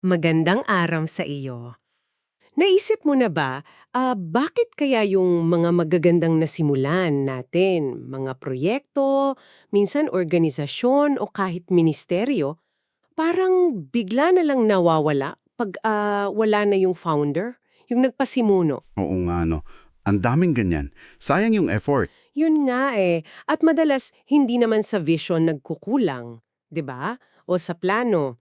Magandang araw sa iyo. Naisip mo na ba, ah, bakit kaya yung mga magagandang nasimulan natin, mga proyekto, minsan organisasyon o kahit ministeryo, parang bigla na lang nawawala pag ah, wala na yung founder, yung nagpasimuno? Oo nga, no. Ang daming ganyan. Sayang yung effort. Yun nga eh. At madalas, hindi naman sa vision nagkukulang, 'di ba? O sa plano.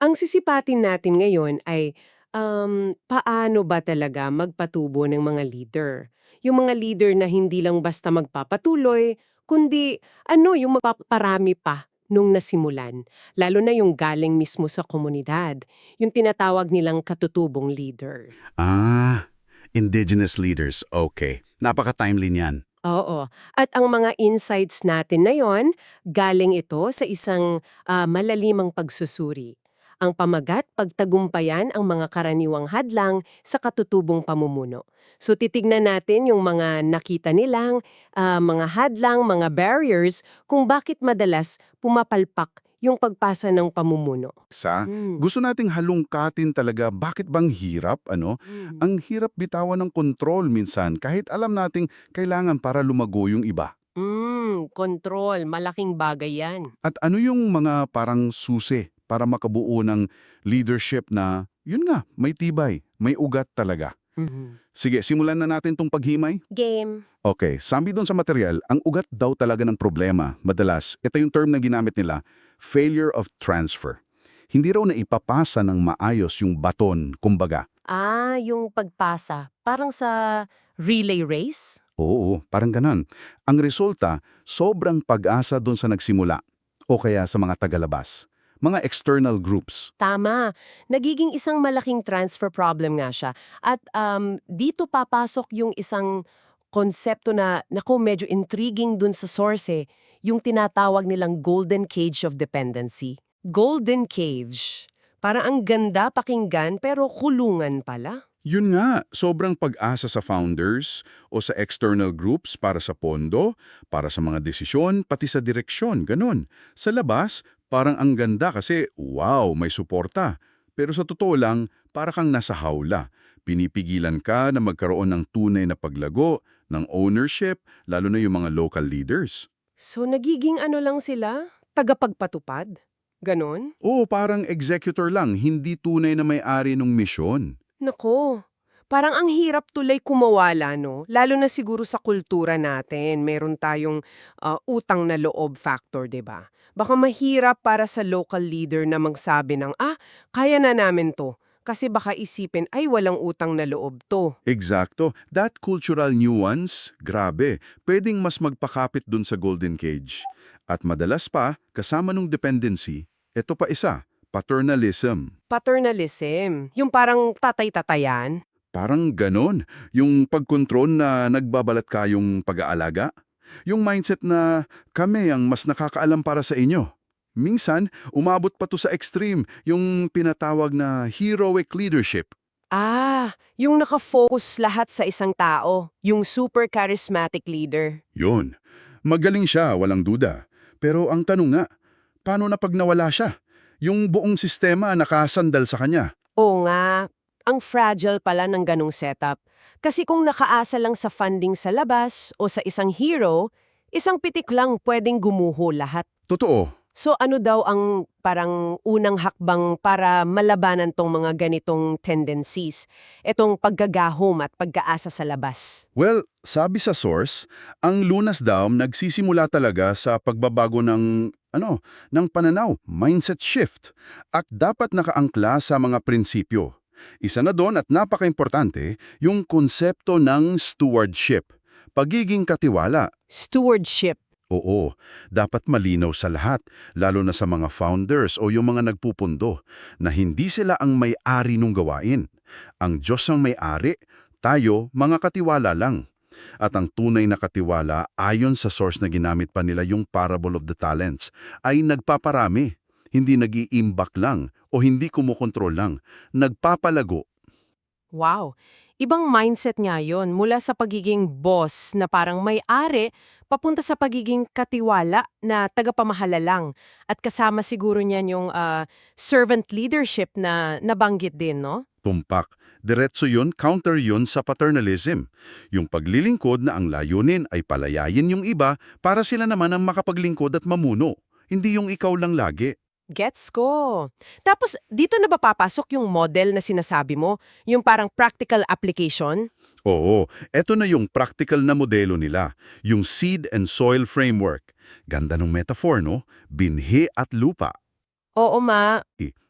Ang sisipatin natin ngayon ay um, paano ba talaga magpatubo ng mga leader? Yung mga leader na hindi lang basta magpapatuloy, kundi ano, yung magpaparami pa nung nasimulan. Lalo na yung galing mismo sa komunidad. Yung tinatawag nilang katutubong leader. Ah, indigenous leaders. Okay. Napaka-timely niyan. Oo. At ang mga insights natin na yon, galing ito sa isang ah, malalimang pagsusuri. Ang pamagat, pagtagumpayan ang mga karaniwang hadlang sa katutubong pamumuno. So titignan natin yung mga nakita nilang, ah, mga hadlang, mga barriers, kung bakit madalas pumapalpak yung pagpasa ng pamumuno. Sa, Mm. gusto nating halungkatin talaga bakit bang hirap, ano? Mm. Ang hirap bitawan ng kontrol minsan kahit alam nating kailangan para lumago yung iba. Mm, control, malaking bagay yan. At ano yung mga parang susi para makabuo ng leadership na, yun nga, may tibay, may ugat talaga. Mhm. Sige, simulan na natin tong paghimay. Game. Okay, sabi doon sa material, ang ugat daw talaga ng problema. Madalas, ito yung term na ginamit nila, failure of transfer. Hindi raw na ipapasa ng maayos yung baton, kumbaga. Ah, yung pagpasa. Parang sa relay race? Oo, parang ganon. Ang resulta, sobrang pag-asa doon sa nagsimula o kaya sa mga tagalabas. Mga external groups. Tama. Nagiging isang malaking transfer problem nga siya. At um, dito papasok yung isang konsepto na, naku, medyo intriguing dun sa source eh, yung tinatawag nilang golden cage of dependency. Golden cage. Parang ang ganda pakinggan pero kulungan pala. Yun nga, sobrang pag-asa sa founders o sa external groups para sa pondo, para sa mga desisyon, pati sa direksyon, ganon. Sa labas, parang ang ganda kasi, wow, may suporta. Pero sa totoo lang, para kang nasa hawla. Pinipigilan ka na magkaroon ng tunay na paglago, ng ownership, lalo na yung mga local leaders. So nagiging ano lang sila? Tagapagpatupad? Ganon? Oo, parang executor lang, hindi tunay na may-ari ng misyon. Nako, parang ang hirap tulay kumawala, no? Lalo na siguro sa kultura natin, meron tayong ah, utang na loob factor, 'di ba? Baka mahirap para sa local leader na magsabi ng, ah, kaya na namin to. Kasi baka isipin, ay walang utang na loob to. Eksakto. That cultural nuance, grabe, pwedeng mas magpakapit dun sa golden cage. At madalas pa, kasama nung dependency, eto pa isa, paternalism. Paternalism, yung parang tatay-tatayan. Parang ganon, yung pagkontrol na nagbabalat kayong pag-aalaga. Yung mindset na kami ang mas nakakaalam para sa inyo. Minsan, umabot pa to sa extreme, yung pinatawag na heroic leadership. Ah, yung nakafocus lahat sa isang tao, yung super charismatic leader. Yun. Magaling siya, walang duda. Pero ang tanong nga, paano na pag nawala siya? Yung buong sistema nakasandal sa kanya. Oo nga, ang fragile pala ng ganong setup. Kasi kung nakaasa lang sa funding sa labas o sa isang hero, isang pitik lang pwedeng gumuho lahat. Totoo. So ano daw ang parang unang hakbang para malabanan tong mga ganitong tendencies? Itong paggagahom at pagkaasa sa labas. Well, sabi sa source, ang lunas daw nagsisimula talaga sa pagbabago ng ano, ng pananaw, mindset shift, at dapat nakaangkla sa mga prinsipyo. Isa na doon at napaka-importante, yung konsepto ng stewardship, pagiging katiwala. Stewardship. Oo, dapat malinaw sa lahat, lalo na sa mga founders o yung mga nagpupundo, na hindi sila ang may-ari ng gawain. Ang Diyos ang may-ari, tayo mga katiwala lang. At ang tunay na katiwala, ayon sa source na ginamit pa nila yung parable of the talents, ay nagpaparami, hindi nag-iimbak lang o hindi kumukontrol lang, nagpapalago. Wow. ibang mindset nga yon mula sa pagiging boss na parang may-ari papunta sa pagiging katiwala na tagapamahala lang. At kasama siguro niyan yung ah, servant leadership na nabanggit din, no? Tumpak. Diretso yun, counter yun sa paternalism. Yung paglilingkod na ang layunin ay palayayin yung iba para sila naman ang makapaglingkod at mamuno. Hindi yung ikaw lang lagi. Gets ko. Tapos, dito na ba papasok yung model na sinasabi mo? Yung parang practical application? Oo, eto na yung practical na modelo nila, yung seed and soil framework. Ganda ng metaphor, no? Binhi at lupa. Oo, ma.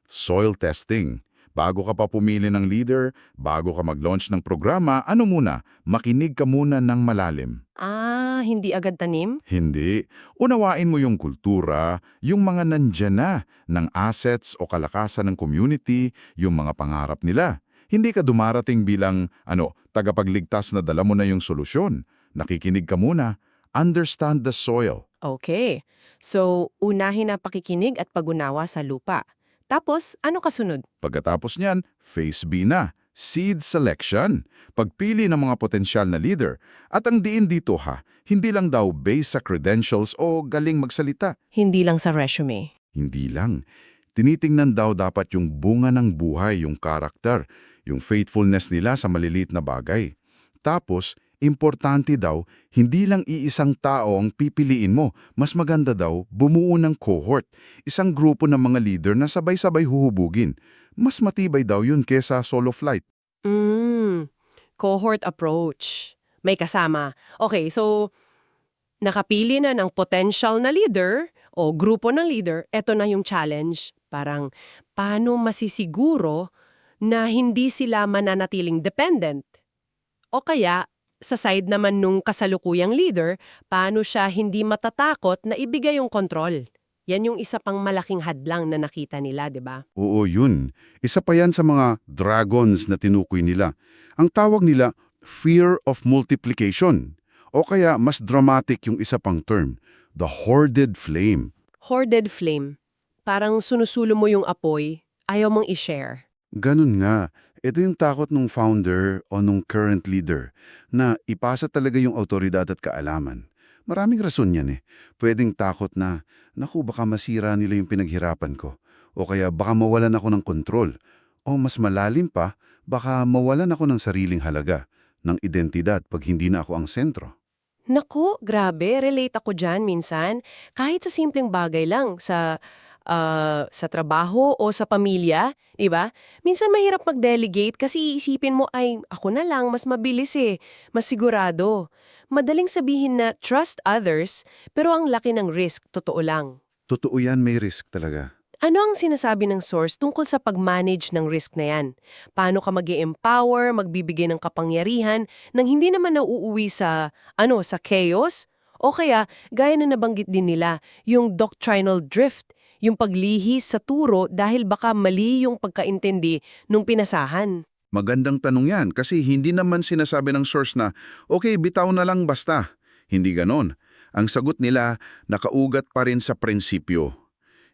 Soil testing. Bago ka pa pumili ng leader, bago ka mag-launch ng programa, ano muna? Makinig ka muna ng malalim. Ah, hindi agad tanim? Hindi. Unawain mo yung kultura, yung mga nandyan na, ng assets o kalakasan ng community, yung mga pangarap nila. Hindi ka dumarating bilang, ano, tagapagligtas na dala mo na yung solusyon. Nakikinig ka muna. Understand the soil. Okay. So, unahin na pakikinig at pagunawa sa lupa. Tapos, ano kasunod? Pagkatapos niyan, phase B na, seed selection. Pagpili ng mga potensyal na leader. At ang diin dito ha, hindi lang daw based sa credentials o galing magsalita. Hindi lang sa resume. Hindi lang. Tinitingnan daw dapat yung bunga ng buhay, yung karakter, yung faithfulness nila sa maliliit na bagay. Tapos, importante daw, hindi lang iisang tao ang pipiliin mo. Mas maganda daw, bumuo ng cohort. Isang grupo ng mga leader na sabay-sabay huhubugin. Mas matibay daw yun kesa solo flight. Mm, cohort approach. May kasama. Okay, so nakapili na ng potential na leader o grupo ng leader, eto na yung challenge. Parang, paano masisiguro na hindi sila mananatiling dependent? O kaya, sa side naman nung kasalukuyang leader, paano siya hindi matatakot na ibigay yung kontrol? Yan yung isa pang malaking hadlang na nakita nila, di ba? Oo, yun. Isa pa yan sa mga dragons na tinukoy nila. Ang tawag nila, fear of multiplication. O kaya mas dramatic yung isa pang term, the hoarded flame. Hoarded flame. Parang sunusulo mo yung apoy, ayaw mong i-share. Ganun nga. Ito yung takot ng founder o nung current leader na ipasa talaga yung autoridad at kaalaman. Maraming rason yan eh. Pwedeng takot na, naku baka masira nila yung pinaghirapan ko. O kaya baka mawalan ako ng kontrol. O mas malalim pa, baka mawalan ako ng sariling halaga, ng identidad pag hindi na ako ang sentro. Naku, grabe, relate ako dyan minsan. Kahit sa simpleng bagay lang, sa, ah, sa trabaho o sa pamilya, di ba? Minsan mahirap mag-delegate kasi iisipin mo, ay, ako na lang, mas mabilis eh, mas sigurado. Madaling sabihin na trust others, pero ang laki ng risk, totoo lang. Totoo yan, may risk talaga. Ano ang sinasabi ng source tungkol sa pag-manage ng risk na yan? Paano ka mag empower magbibigay ng kapangyarihan nang hindi naman nauuwi sa, ano, sa chaos? O kaya, gaya na nabanggit din nila, yung doctrinal drift, yung paglihis sa turo dahil baka mali yung pagkaintindi nung pinasahan. Magandang tanong yan kasi hindi naman sinasabi ng source na, okay, bitaw na lang basta. Hindi ganon. Ang sagot nila, nakaugat pa rin sa prinsipyo.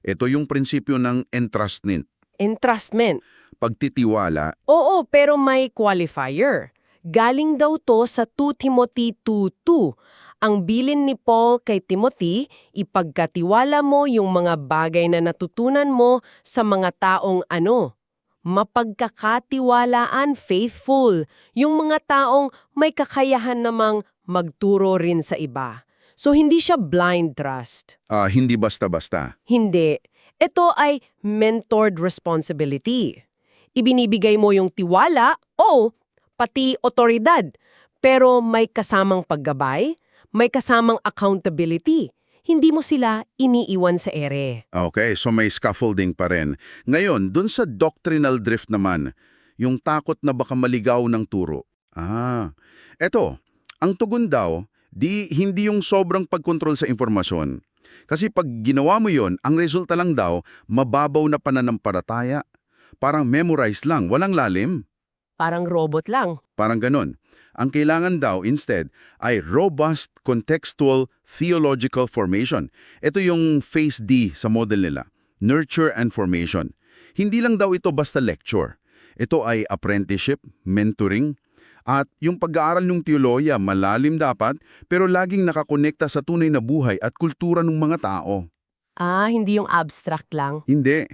Ito yung prinsipyo ng entrustment, Entrustment. pagtitiwala. Oo, pero may qualifier. Galing daw to sa 2 Timothy 2.2. Ang bilin ni Paul kay Timothy, ipagkatiwala mo yung mga bagay na natutunan mo sa mga taong ano, mapagkakatiwalaan, faithful, yung mga taong may kakayahan namang magturo rin sa iba. So hindi siya blind trust. Ah, hindi basta-basta. Hindi. Ito ay mentored responsibility. Ibinibigay mo yung tiwala o pati otoridad, pero may kasamang paggabay, may kasamang accountability. Hindi mo sila iniiwan sa ere. Okay, so may scaffolding pa rin. Ngayon, dun sa doctrinal drift naman, yung takot na baka maligaw ng turo. Ah, eto, ang tugon daw, di hindi yung sobrang pagkontrol sa informasyon. Kasi pag ginawa mo yon, ang resulta lang daw, mababaw na pananampalataya. Parang memorize lang, walang lalim. Parang robot lang. Parang ganon. Ang kailangan daw instead ay robust contextual theological formation. Ito yung phase D sa model nila, nurture and formation. Hindi lang daw ito basta lecture. Ito ay apprenticeship, mentoring, At yung pag-aaral ng teoloya, malalim dapat, pero laging nakakonekta sa tunay na buhay at kultura ng mga tao. Ah, hindi yung abstract lang. Hindi.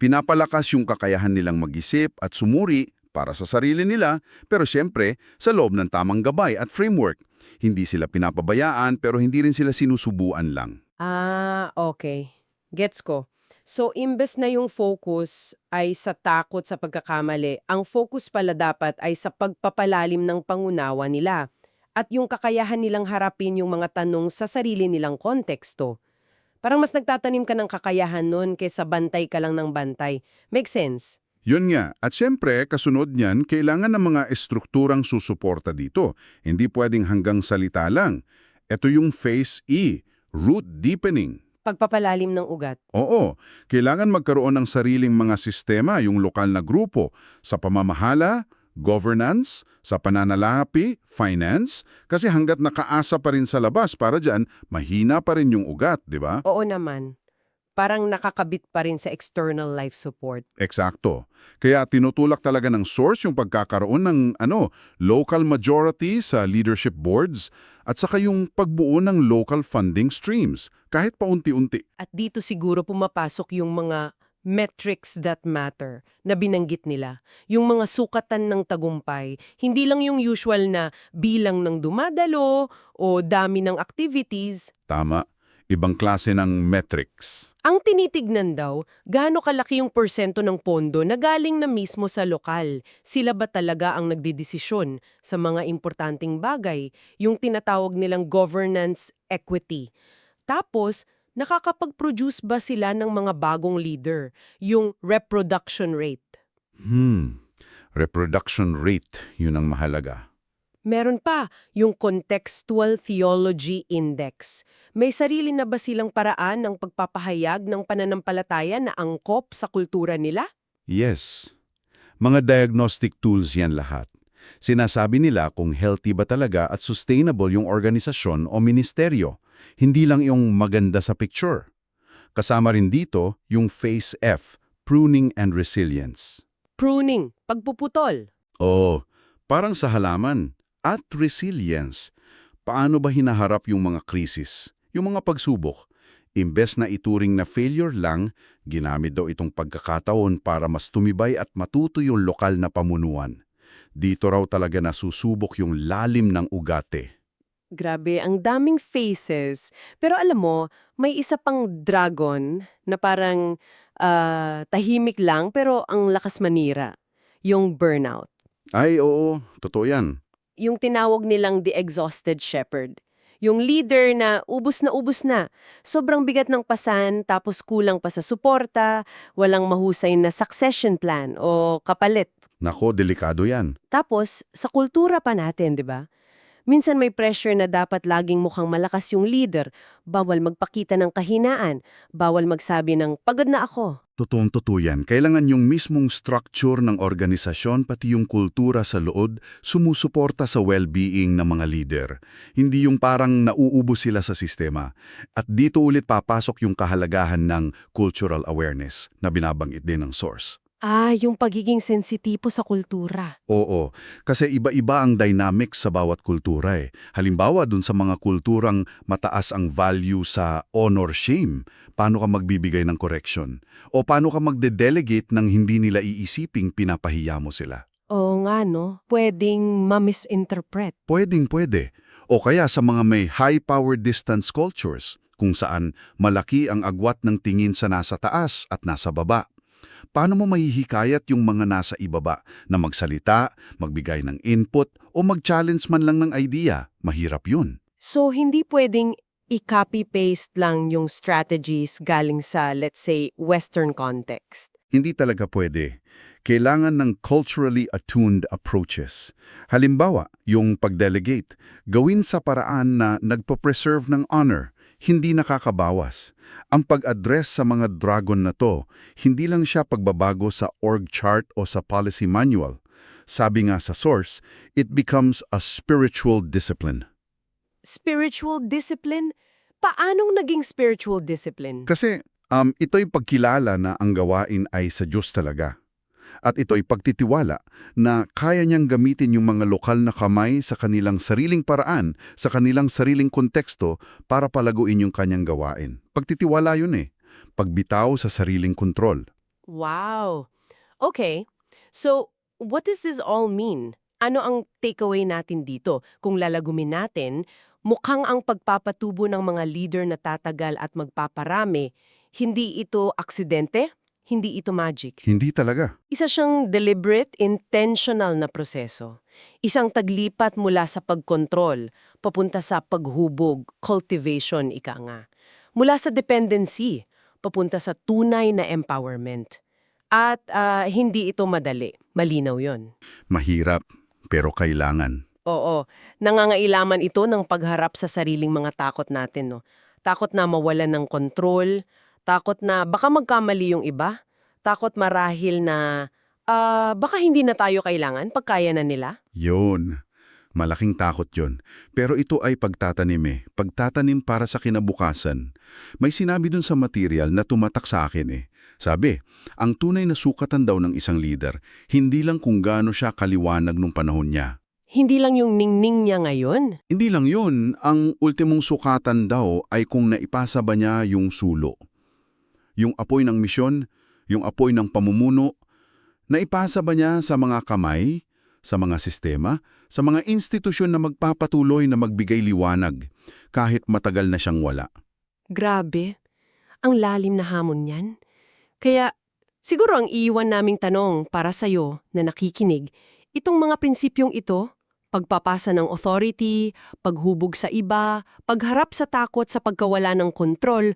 Pinapalakas yung kakayahan nilang mag-isip at sumuri para sa sarili nila, pero siyempre, sa loob ng tamang gabay at framework. Hindi sila pinapabayaan, pero hindi rin sila sinusubuan lang. Ah, okay. Gets ko. So, imbes na yung focus ay sa takot sa pagkakamali, ang focus pala dapat ay sa pagpapalalim ng pangunawa nila at yung kakayahan nilang harapin yung mga tanong sa sarili nilang konteksto. Parang mas nagtatanim ka ng kakayahan nun kaysa bantay ka lang ng bantay. Make sense? Yun nga. At siyempre, kasunod niyan, kailangan ng mga estrukturang susuporta dito. Hindi pwedeng hanggang salita lang. Ito yung phase E, root deepening. Pagpapalalim ng ugat. Oo, kailangan magkaroon ng sariling mga sistema yung lokal na grupo sa pamamahala, governance, sa pananalapi, finance, kasi hanggat nakaasa pa rin sa labas para dyan, mahina pa rin yung ugat, di ba? Oo naman. Parang nakakabit pa rin sa external life support. Eksakto. Kaya tinutulak talaga ng source yung pagkakaroon ng ano, local majority sa leadership boards at saka yung pagbuo ng local funding streams, kahit paunti-unti. At dito siguro pumapasok yung mga metrics that matter na binanggit nila. Yung mga sukatan ng tagumpay, hindi lang yung usual na bilang ng dumadalo o dami ng activities. Tama. Ibang klase ng metrics. Ang tinitignan daw, gaano kalaki yung porsyento ng pondo na galing na mismo sa lokal. Sila ba talaga ang nagdidesisyon sa mga importanteng bagay, yung tinatawag nilang governance equity. Tapos, nakakapag-produce ba sila ng mga bagong leader, yung reproduction rate? Hmm. Reproduction rate, yun ang mahalaga. Meron pa, yung Contextual Theology Index. May sarili na ba silang paraan ng pagpapahayag ng pananampalataya na angkop sa kultura nila? Yes. Mga diagnostic tools yan lahat. Sinasabi nila kung healthy ba talaga at sustainable yung organisasyon o ministeryo. Hindi lang yung maganda sa picture. Kasama rin dito yung Phase F, Pruning and Resilience. Pruning, pagpuputol. Oo, parang sa halaman. At resilience. Paano ba hinaharap yung mga krisis, yung mga pagsubok? Imbes na ituring na failure lang, ginamit daw itong pagkakataon para mas tumibay at matuto yung lokal na pamunuan. Dito raw talaga nasusubok yung lalim ng ugate. Grabe, ang daming faces. Pero alam mo, may isa pang dragon na parang ah, tahimik lang pero ang lakas manira. Yung burnout. Ay oo, totoo yan. Yung tinawag nilang the exhausted shepherd. Yung leader na ubus na ubus na. Sobrang bigat ng pasan tapos kulang pa sa suporta, walang mahusay na succession plan o kapalit. Nako, delikado yan. Tapos, sa kultura pa natin, di ba? Minsan may pressure na dapat laging mukhang malakas yung leader, bawal magpakita ng kahinaan, bawal magsabi ng pagod na ako. Totoong totoo yan. Kailangan yung mismong structure ng organisasyon pati yung kultura sa loob sumusuporta sa well-being ng mga leader. Hindi yung parang nauubo sila sa sistema. At dito ulit papasok yung kahalagahan ng cultural awareness na binabanggit din ng source. Ah, yung pagiging sensitibo sa kultura. Oo, kasi iba-iba ang dynamics sa bawat kultura eh. Halimbawa, dun sa mga kulturang mataas ang value sa honor-shame, paano ka magbibigay ng correction? O paano ka magde-delegate ng hindi nila iisiping pinapahiya mo sila? Oo nga no, pwedeng ma-misinterpret. Pwedeng pwede. O kaya sa mga may high-power distance cultures, kung saan malaki ang agwat ng tingin sa nasa taas at nasa baba. Paano mo mahihikayat yung mga nasa ibaba na magsalita, magbigay ng input o mag-challenge man lang ng idea? Mahirap yun. So, hindi pwedeng i-copy-paste lang yung strategies galing sa, let's say, Western context. Hindi talaga pwede. Kailangan ng culturally attuned approaches. Halimbawa, yung pag-delegate, gawin sa paraan na nagpo-preserve ng honor, hindi nakakabawas. Ang pag-address sa mga dragon na to, hindi lang siya pagbabago sa org chart o sa policy manual. Sabi nga sa source, it becomes a spiritual discipline. Spiritual discipline? Paanong naging spiritual discipline? Kasi um, ito'y pagkilala na ang gawain ay sa Diyos talaga. At ito'y pagtitiwala na kaya niyang gamitin yung mga lokal na kamay sa kanilang sariling paraan, sa kanilang sariling konteksto para palaguin yung kanyang gawain. Pagtitiwala yun eh. Pagbitaw sa sariling kontrol. Wow. Okay. So, what does this all mean? Ano ang takeaway natin dito? Kung lalagumin natin, mukhang ang pagpapatubo ng mga leader na tatagal at magpaparami, hindi ito aksidente, hindi ito magic. Hindi talaga. Isa siyang deliberate, intentional na proseso. Isang taglipat mula sa pagkontrol, papunta sa paghubog, cultivation, ika nga. Mula sa dependency, papunta sa tunay na empowerment. At ah, hindi ito madali. Malinaw yon. Mahirap, pero kailangan. Oo, nangangailaman ito ng pagharap sa sariling mga takot natin. No? Takot na mawalan ng kontrol, takot na baka magkamali yung iba, takot marahil na ah, baka hindi na tayo kailangan pagkaya na nila. Yun. Malaking takot yon. Pero ito ay pagtatanim eh. Pagtatanim para sa kinabukasan. May sinabi dun sa material na tumatak sa akin eh. Sabi, ang tunay na sukatan daw ng isang leader, hindi lang kung gaano siya kaliwanag nung panahon niya. Hindi lang yung ningning niya ngayon. Hindi lang yun, ang ultimong sukatan daw ay kung naipasa ba niya yung sulo. Yung apoy ng misyon, yung apoy ng pamumuno, naipasa ba niya sa mga kamay, sa mga sistema, sa mga institusyon na magpapatuloy na magbigay liwanag kahit matagal na siyang wala. Grabe. Ang lalim na hamon niyan. Kaya, siguro ang iiwan naming tanong para sa'yo na nakikinig, itong mga prinsipyong ito, pagpapasa ng authority, paghubog sa iba, pagharap sa takot sa pagkawala ng kontrol,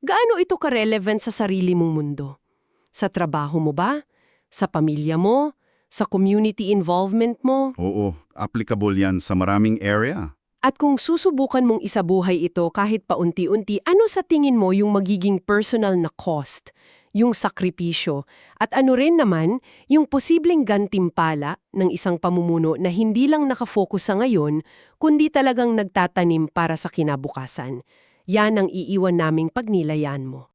gaano ito ka-relevant sa sarili mong mundo? Sa trabaho mo ba? Sa pamilya mo? Sa community involvement mo? Oo, applicable yan sa maraming area. At kung susubukan mong isabuhay ito kahit paunti-unti, ano sa tingin mo yung magiging personal na cost, yung sakripisyo, at ano rin naman yung posibleng gantimpala ng isang pamumuno na hindi lang nakafocus sa ngayon, kundi talagang nagtatanim para sa kinabukasan? Yan ang iiwan naming pagnilayan mo.